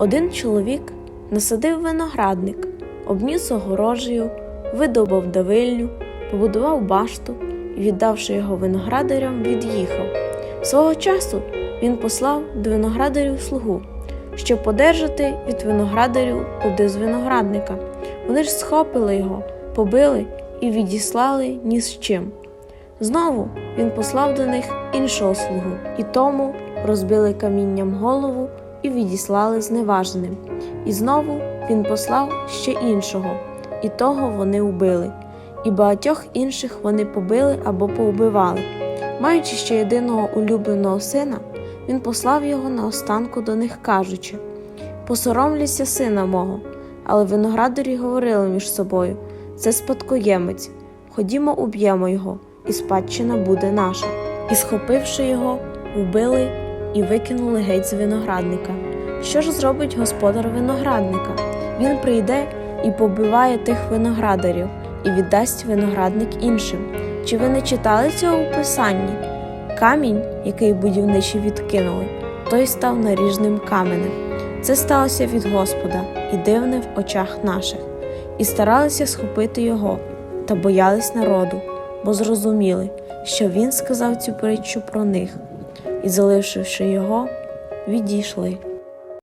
Один чоловік насадив виноградник, обніс огорожею, видобав давильню, побудував башту і, віддавши його виноградарям, від'їхав. Свого часу він послав до виноградарів слугу, щоб подержати від виноградарів плоди з виноградника. Вони ж схопили його, побили і відіслали ні з чим. Знову він послав до них іншого слугу, і тому розбили камінням голову і відіслали зневаженим. І знову він послав ще іншого, і того вони вбили, і багатьох інших вони побили або повбивали. Маючи ще єдиного улюбленого сина, він послав його на останку до них, кажучи: Посоромлюся сина мого. Але виноградарі говорили між собою: це спадкоємець, ходімо, уб'ємо його, і спадщина буде наша. І, схопивши його, вбили і викинули геть з виноградника. Що ж зробить господар виноградника? Він прийде і побиває тих виноградарів і віддасть виноградник іншим. Чи ви не читали цього у писанні? Камінь, який будівничі відкинули, той став наріжним каменем. Це сталося від Господа і дивне в очах наших, і старалися схопити його, та боялись народу, бо зрозуміли, що він сказав цю притчу про них, і, залишивши його, відійшли.